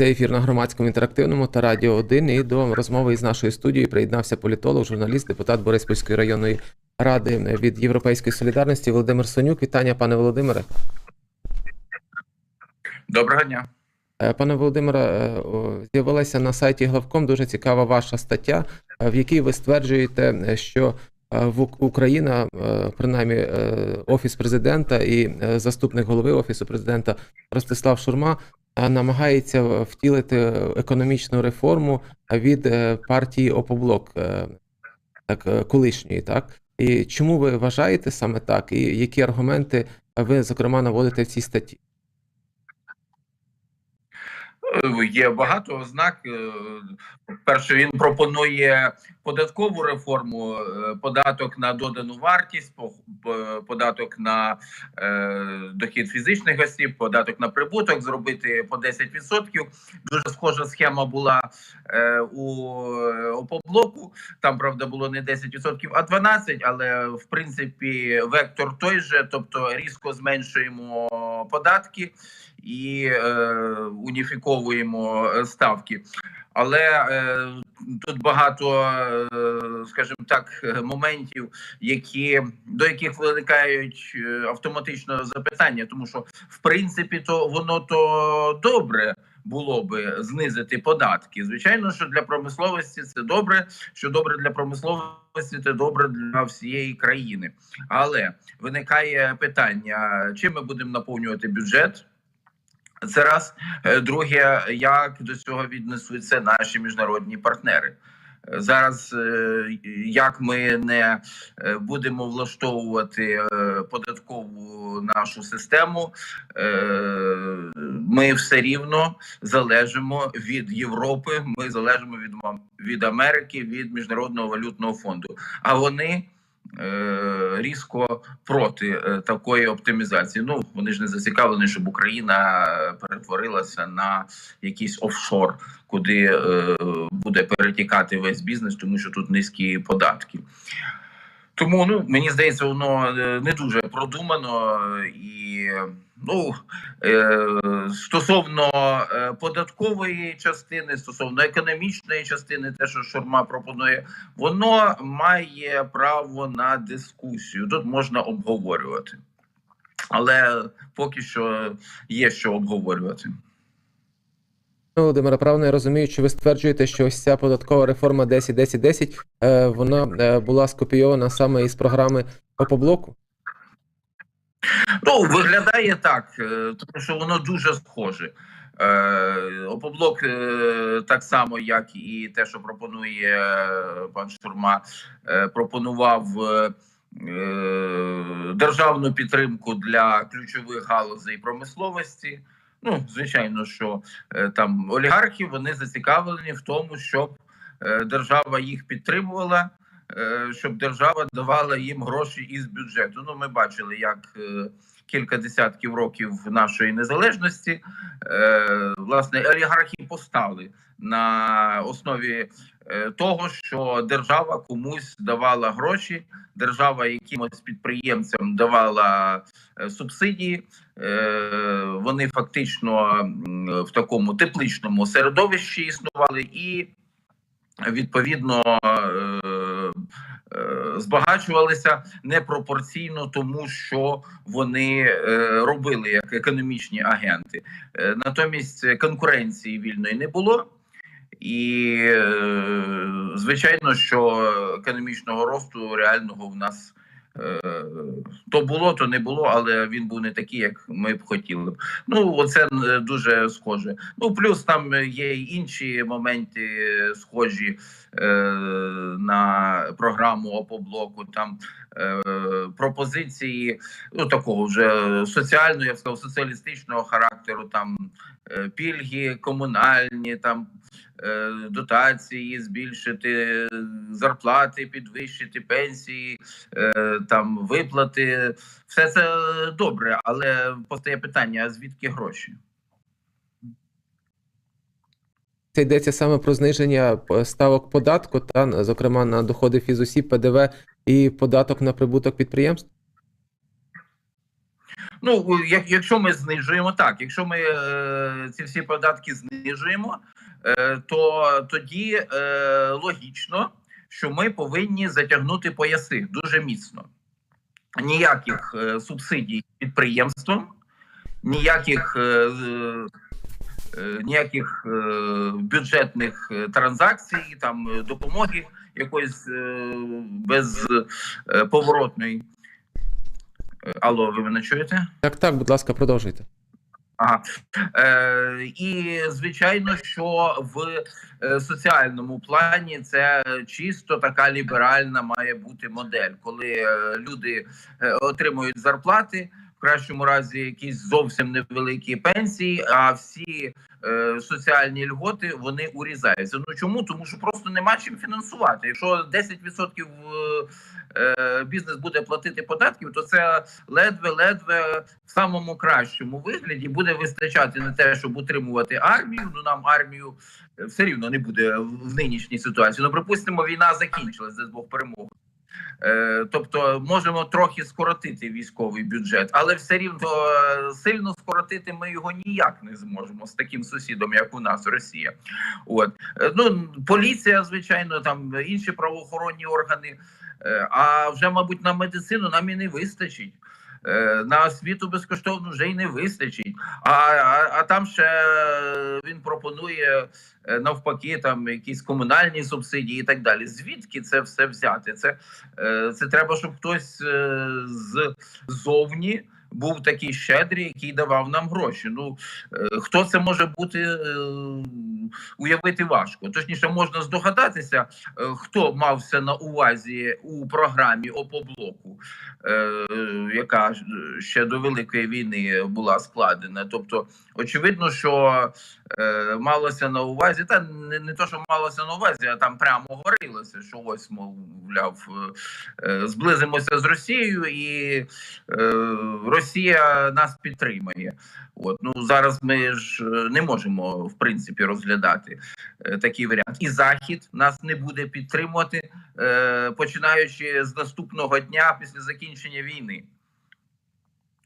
Це ефір на громадському інтерактивному та радіо 1. І до розмови із нашою студією приєднався політолог, журналіст, депутат Бориспільської районної ради від Європейської солідарності Володимир Сонюк. Вітання, пане Володимире. Доброго дня. Е, Пане Володимире, е, з'явилася на сайті Главком дуже цікава ваша стаття, е, в якій ви стверджуєте, що в Україна, принаймні офіс президента і заступник голови офісу президента Ростислав Шурма намагається втілити економічну реформу від е, партії Опоблок, е, так е, колишньої, так і чому ви вважаєте саме так, і які аргументи ви зокрема наводите в цій статті? Е, Є багато ознак. Е, Перше, він пропонує податкову реформу, е, податок на додану вартість, по- по- податок на е, дохід фізичних осіб, податок на прибуток, зробити по 10%. Дуже схожа схема була е, у опоблоку. Там правда було не 10%, а 12%, але в принципі вектор той же, тобто різко зменшуємо податки і уніфіковуємо ставки. Але тут багато, е, скажімо так, моментів, які до яких виникають е, автоматично запитання, тому що в принципі то воно то добре було би знизити податки. Звичайно, що для промисловості це добре. Що добре для промисловості, це добре для всієї країни. Але виникає питання: чим ми будемо наповнювати бюджет? Це раз. Е, Друге, як до цього віднесуться наші міжнародні партнери. Е, Зараз е, як ми не будемо влаштовувати податкову нашу систему, ми все рівно залежимо від Європи. Ми залежимо від від Америки, від міжнародного валютного фонду. А вони різко проти е, такої оптимізації. Ну вони ж не зацікавлені, щоб Україна е, перетворилася на якийсь офшор, куди е, буде перетікати весь бізнес, тому що тут низькі податки. Тому ну мені здається, воно е, не дуже продумано і ну е, стосовно е, податкової частини, стосовно економічної частини, те, що Шурма пропонує, воно має право на дискусію. Тут можна обговорювати, але поки що є що обговорювати. Володимире, правильно я розумію, що ви стверджуєте, що ось ця податкова реформа 10-10-10, е, вона е, була скопійована саме із програми Опоблоку? Ну, виглядає так, е, тому що воно дуже схоже. Е, Опоблок е, так само, як і те, що пропонує е, пан Штурма, е, пропонував е, е, державну підтримку для ключових галузей промисловості. Ну, звичайно, що е, там олігархи вони зацікавлені в тому, щоб е, держава їх підтримувала, е, щоб держава давала їм гроші із бюджету. Ну, ми бачили, як кілька десятків років нашої незалежності е, власне олігархи постали на основі е, того, що держава комусь давала гроші, держава якимось підприємцям давала е, субсидії. Е, Вони фактично в такому тепличному середовищі існували і відповідно е, е, збагачувалися непропорційно тому, що вони е, робили як економічні агенти. Натомість конкуренції вільної не було. І звичайно, що економічного росту реального в нас то було, то не було, але він був не такий, як ми б хотіли. Ну, оце е, дуже схоже. Ну, плюс там є й інші моменти е, схожі е, на програму Опоблоку. Там е, пропозиції ну такого вже соціального, я б сказав, соціалістичного характеру. Там е, пільги комунальні, там е, дотації, збільшити е, зарплати, підвищити пенсії, е, там виплати. Все це добре, але постає питання: а звідки гроші? Це йдеться саме про зниження ставок податку, та зокрема на доходи фізосіб, ПДВ і податок на прибуток підприємств. Ну, як, якщо ми знижуємо так, якщо ми е, ці всі податки знижуємо, е, то тоді е, логічно, що ми повинні затягнути пояси дуже міцно. Ніяких е, субсидій підприємствам, ніяких, е, е, ніяких е, бюджетних е, транзакцій, там е, допомоги якоїсь е, безповоротної. Алло, ви мене чуєте? Так, так, будь ласка, продовжуйте. Ага. Е, і звичайно, що в е, соціальному плані це чисто така ліберальна має бути модель, коли е, люди е, отримують зарплати. В кращому разі якісь зовсім невеликі пенсії, а всі е, соціальні льготи вони урізаються. Ну чому? Тому що просто нема чим фінансувати. Якщо 10% е, бізнес буде платити податків, то це ледве-ледве в самому кращому вигляді буде вистачати на те, щоб утримувати армію. Ну нам армію е, все рівно не буде в нинішній ситуації. Ну припустимо, війна закінчилась з Бог перемоги. Е, Тобто можемо трохи скоротити військовий бюджет, але все рівно е, сильно скоротити ми його ніяк не зможемо з таким сусідом, як у нас Росія. От Е, ну поліція, звичайно, там інші правоохоронні органи. Е, А вже, мабуть, на медицину нам і не вистачить. Е, На освіту безкоштовно вже й не вистачить. А, а, а там ще він пропонує е, навпаки там якісь комунальні субсидії і так далі. Звідки це все взяти? Це, це треба, щоб хтось ззовні був такий щедрий, який давав нам гроші. Ну хто це може бути? Уявити важко. Точніше, можна здогадатися, е, хто мався на увазі у програмі ОПОБЛОКу, е, яка ще до Великої війни була складена. Тобто, очевидно, що е, малося на увазі, та не, не то, що малося на увазі, а там прямо говорилося, що ось, мовляв, зблизимося з Росією, і Росія нас підтримає. От ну зараз ми ж не можемо в принципі розглядати е, такий варіант. І захід нас не буде підтримувати, е, починаючи з наступного дня після закінчення війни.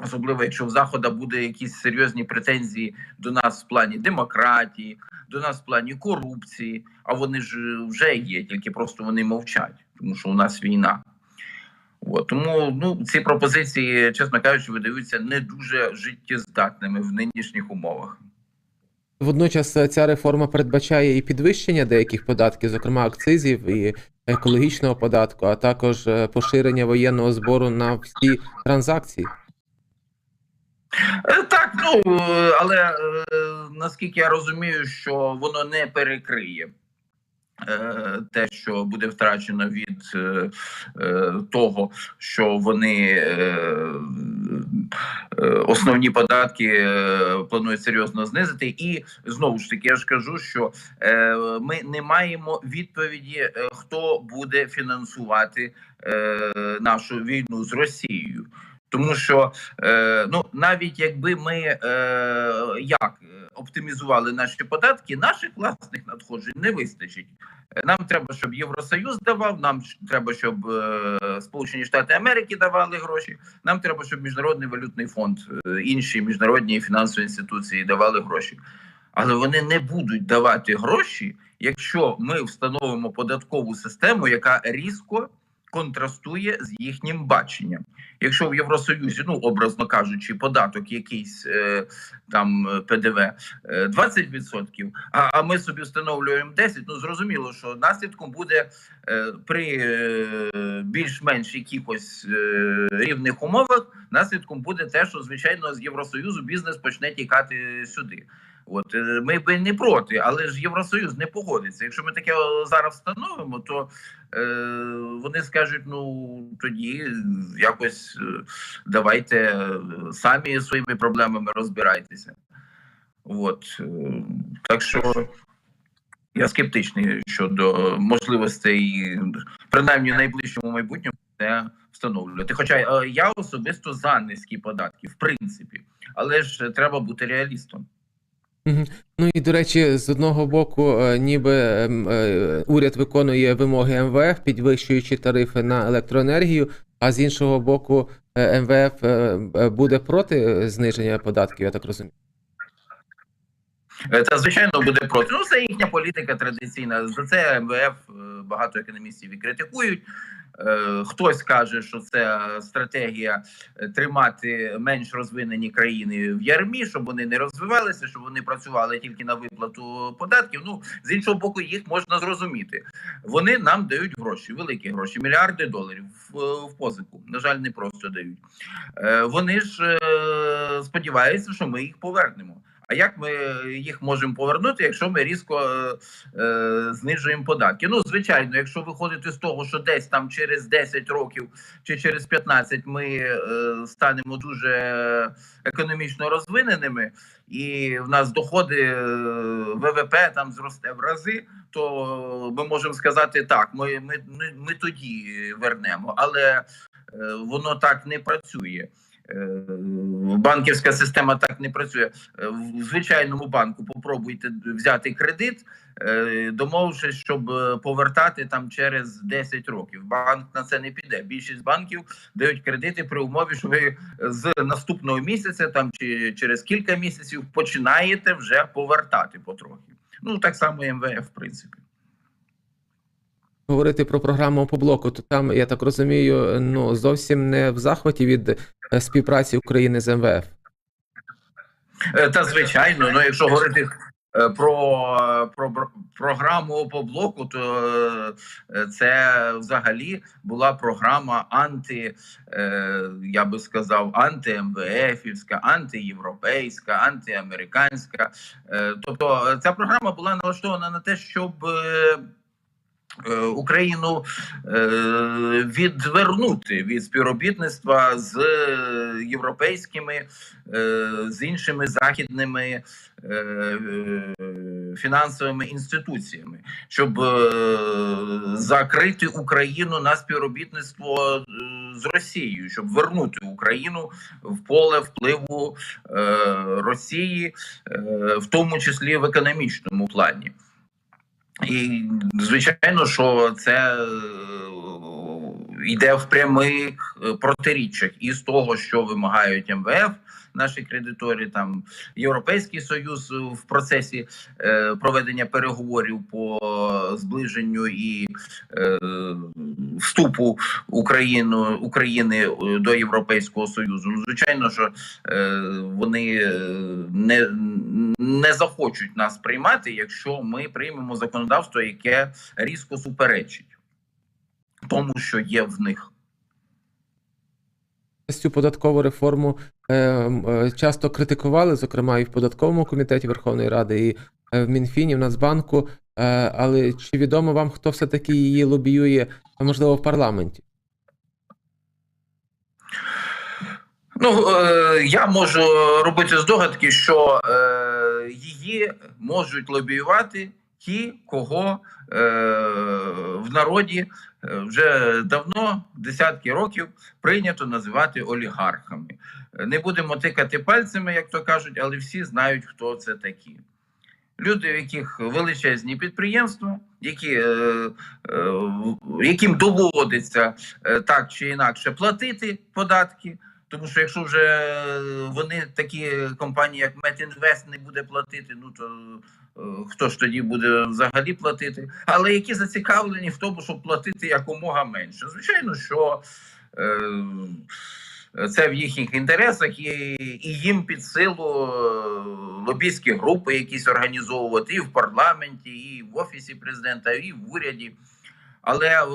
Особливо, якщо в Захода буде якісь серйозні претензії до нас в плані демократії, до нас в плані корупції, а вони ж вже є, тільки просто вони мовчать, тому що у нас війна. От, тому ну, ці пропозиції, чесно кажучи, видаються не дуже життєздатними в нинішніх умовах. Водночас е, ця реформа передбачає і підвищення деяких податків, зокрема акцизів і екологічного податку, а також е, поширення воєнного збору на всі транзакції. Е, Так, ну але наскільки я розумію, що воно не перекриє те, що буде втрачено від того, що вони основні податки е, планують серйозно знизити. І знову ж таки, я ж кажу, що е, ми не маємо відповіді, е, хто буде фінансувати е, нашу війну з Росією. Тому що е, ну навіть якби ми е, як е, оптимізували наші податки, наших власних надходжень не вистачить. Нам треба, щоб Євросоюз давав. Нам треба, щоб Сполучені Штати Америки давали гроші. Нам треба, щоб Міжнародний валютний фонд, інші міжнародні фінансові інституції давали гроші. Але вони не будуть давати гроші, якщо ми встановимо податкову систему, яка різко контрастує з їхнім баченням. Якщо в Євросоюзі, ну образно кажучи, податок якийсь е, там е, ПДВ е, 20%, а, а ми собі встановлюємо 10%, ну зрозуміло, що наслідком буде е, при е, більш-менш якихось е, рівних умовах, наслідком буде те, що звичайно з Євросоюзу бізнес почне тікати сюди. От е, ми би не проти, але ж Євросоюз не погодиться. Якщо ми таке зараз встановимо, то е, вони скажуть: ну тоді якось е, давайте е, самі своїми проблемами розбирайтеся. От е, так що я скептичний щодо можливостей, принаймні в найближчому майбутньому, це встановлювати. Хоча е, я особисто за низькі податки, в принципі, але ж треба бути реалістом. Ну і до речі, з одного боку, е, ніби ем, е, уряд виконує вимоги МВФ, підвищуючи тарифи на електроенергію, а з іншого боку, е, МВФ буде проти зниження податків, я так розумію. Е, Та звичайно буде проти. Ну це їхня політика традиційна. За це МВФ багато економістів і критикують. Е, Хтось каже, що це стратегія е, тримати менш розвинені країни в ярмі, щоб вони не розвивалися, щоб вони працювали тільки на виплату податків. Ну з іншого боку, їх можна зрозуміти. Вони нам дають гроші, великі гроші, мільярди доларів в, в позику. На жаль, не просто дають. Е, Вони ж е, сподіваються, що ми їх повернемо. А як ми їх можемо повернути, якщо ми різко е, е, знижуємо податки? Ну, звичайно, якщо виходити з того, що десь там через 10 років чи через 15 ми е, станемо дуже економічно розвиненими, і в нас доходи е, ВВП там зросте в рази, то ми можемо сказати так: ми, ми, ми, ми тоді вернемо, але е, воно так не працює. Е, Банківська система так не працює. Е, В звичайному банку попробуйте взяти кредит, е, домовившись, щоб повертати там через 10 років. Банк на це не піде. Більшість банків дають кредити при умові, що ви з наступного місяця там чи через кілька місяців починаєте вже повертати потрохи. Ну так само МВФ, в принципі. Говорити про програму по блоку, то там, я так розумію, ну зовсім не в захваті від е, співпраці України з МВФ. Е, Та звичайно, ну якщо говорити е, про, про програму по блоку, то це взагалі була програма анти, я би сказав, анти-МВФівська, антиєвропейська, антиамериканська. Тобто ця програма була налаштована на те, щоб Україну е, відвернути від співробітництва з е, європейськими, е, з іншими західними е, е, фінансовими інституціями, щоб е, закрити Україну на співробітництво е, з Росією, щоб вернути Україну в поле впливу е, Росії, е, в тому числі в економічному плані. І звичайно, що це е, йде в прямих е, протиріччях із того, що вимагають МВФ, наші кредиторі, там Європейський Союз в процесі е, проведення переговорів по зближенню і е, вступу Україну, України е, до Європейського Союзу. Ну, звичайно, що е, вони е, не, не захочуть нас приймати, якщо ми приймемо законодавство, яке різко суперечить тому, що є в них. Цю податкову реформу е, е, часто критикували, зокрема і в податковому комітеті Верховної Ради, і е, в Мінфіні, в Нацбанку. Е, але чи відомо вам, хто все-таки її лобіює, можливо, в парламенті? Ну е, я можу робити здогадки, що е, її можуть лобіювати ті, кого е, в народі вже давно, десятки років, прийнято називати олігархами. Не будемо тикати пальцями, як то кажуть, але всі знають, хто це такі. Люди, в яких величезні підприємства, які, е, е, яким доводиться е, так чи інакше платити податки. Тому що якщо вже вони такі компанії, як Метінвест, не буде платити, ну то е, хто ж тоді буде взагалі платити? Але які зацікавлені в тому, щоб платити якомога менше? Звичайно, що е, це в їхніх інтересах, і, і їм під силу е, лобійські групи якісь організовувати і в парламенті, і в офісі президента, і в уряді. Але е,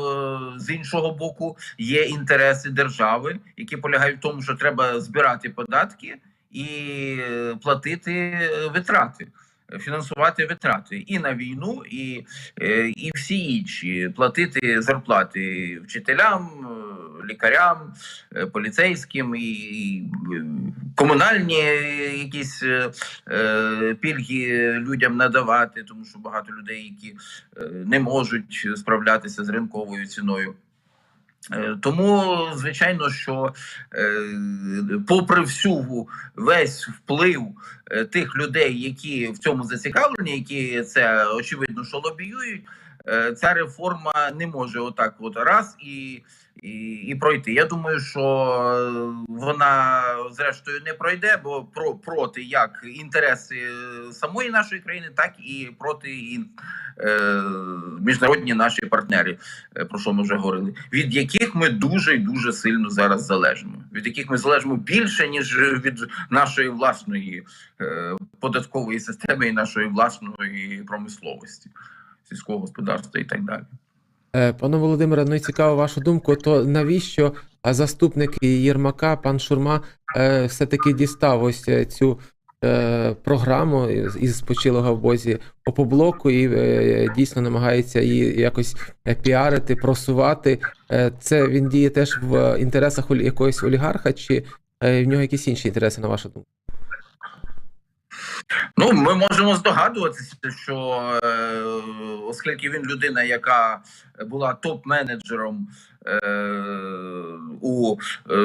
з іншого боку є інтереси держави, які полягають в тому, що треба збирати податки і е, платити е, витрати, фінансувати витрати і на війну, і, е, і всі інші платити зарплати вчителям, е, лікарям, е, поліцейським і, комунальні якісь пільги людям надавати, тому що багато людей, які не можуть справлятися з ринковою ціною. Е, Тому, звичайно, що е, попри всю весь вплив е, тих людей, які в цьому зацікавлені, які це очевидно, що лобіюють, ця реформа не може отак от раз і, і, і пройти. Я думаю, що е, вона зрештою не пройде, бо про проти як інтереси самої нашої країни, так і проти ін- е, міжнародні наші партнери, е, про що ми вже говорили, від яких ми дуже і дуже сильно зараз залежимо, від яких ми залежимо більше ніж від нашої власної е, податкової системи і нашої власної промисловості, сільського господарства і так далі. Е, Пане Володимире, ну і цікаво вашу думку, то навіщо заступник Єрмака, пан Шурма, е, все-таки дістав ось е, цю програму із спочилого в бозі опоблоку і дійсно намагається її якось піарити, просувати. Це він діє теж в інтересах якогось олігарха, чи в нього якісь інші інтереси, на вашу думку? Ну, ми можемо здогадуватися, що е, оскільки він людина, яка була топ-менеджером е, у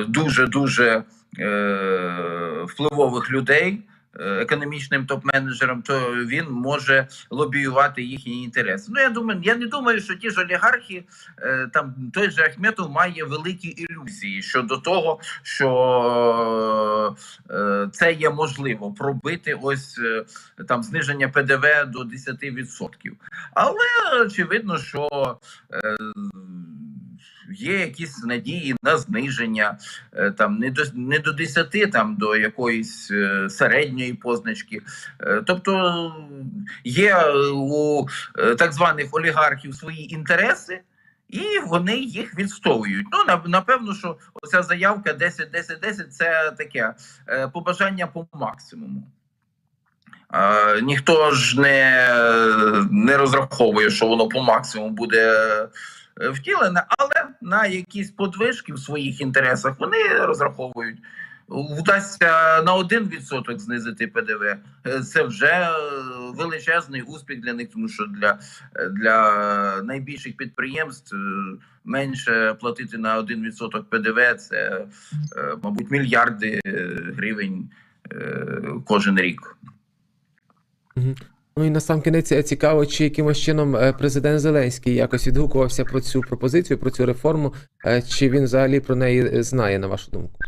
дуже дуже е, впливових людей. Е, Економічним топ-менеджером, то він може лобіювати їхні інтереси. Ну я думаю, я не думаю, що ті ж олігархи, е, там той же Ахметов має великі ілюзії щодо того, що е, це є можливо пробити ось там зниження ПДВ до 10%. Але очевидно, що є якісь надії на зниження е, там не до не до 10, там до якоїсь е, середньої позначки. Е, тобто є у так званих олігархів свої інтереси. І вони їх відстоюють. Ну напевно, що оця заявка 10-10-10 це таке побажання по максимуму. Е, ніхто ж не, не розраховує, що воно по максимуму буде е, втілене, але на якісь подвижки в своїх інтересах вони розраховують. Вдасться на 1% знизити ПДВ. Е, Це вже е, величезний успіх для них, тому що для, для найбільших підприємств менше платити на 1% ПДВ це, мабуть, мільярди гривень кожен рік. Ну і на сам кінець е, цікаво, чи якимось чином е, президент Зеленський якось відгукувався про цю пропозицію, про цю реформу, е, чи він взагалі про неї знає, на вашу думку?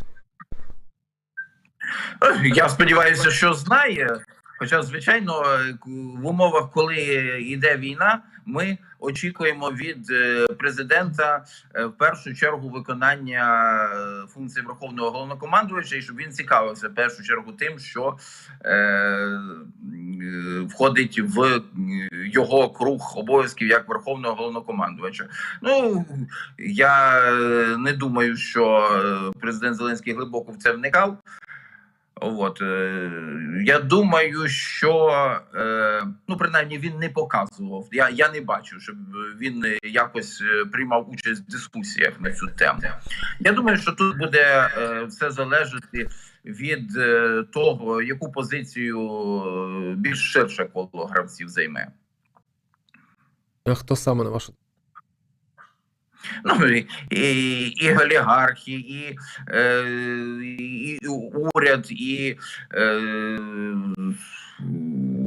Я сподіваюся, що знає. Хоча, звичайно, е, в умовах, коли йде війна, ми очікуємо від е, президента е, в першу чергу виконання функцій верховного головнокомандувача, і щоб він цікавився в першу чергу тим, що е, входить в його круг обов'язків як верховного головнокомандувача. Ну я не думаю, що президент Зеленський глибоко в це вникав. От е, я думаю, що е, ну принаймні він не показував. Я, я не бачу, щоб він якось е, приймав участь в дискусіях на цю тему. Я думаю, що тут буде все залежати від того, яку позицію більш ширше коло гравців займе. А хто саме на вашу? Ну і, і, і олігархи, і, е, і уряд, і е,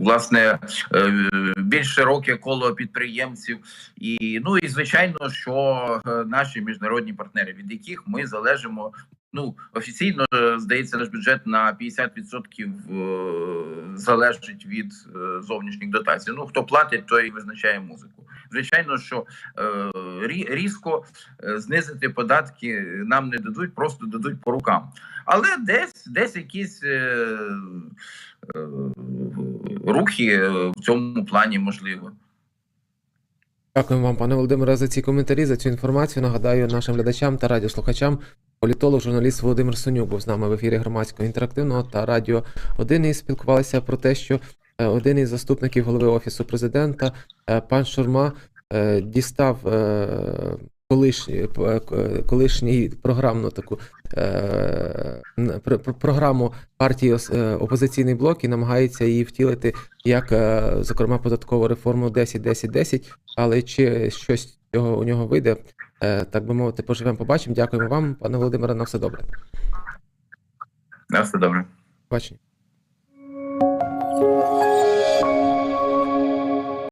власне е, більш широке коло підприємців, і ну і звичайно, що е, наші міжнародні партнери, від яких ми залежимо. Ну офіційно е, здається, наш бюджет на 50% е, залежить від е, зовнішніх дотацій. Ну хто платить, той і визначає музику. Звичайно, що різко знизити податки нам не дадуть, просто дадуть по рукам. Але десь десь якісь рухи в цьому плані можливо. Дякую вам, пане Володимире, за ці коментарі, за цю інформацію. Нагадаю нашим глядачам та радіослухачам. Політолог, журналіст Володимир Сонюк був з нами в ефірі громадського інтерактивного та радіо 1 і спілкувалися про те, що е, один із заступників голови офісу президента, е, пан Шурма, е, дістав колишній, колишній програмну таку програму партії опозиційний блок і намагається її втілити як, зокрема, податкову реформу 10-10-10, але чи щось цього у нього вийде, так би мовити, поживемо, побачимо. Дякуємо вам, пане Володимире, на все добре. На все добре. Бачення.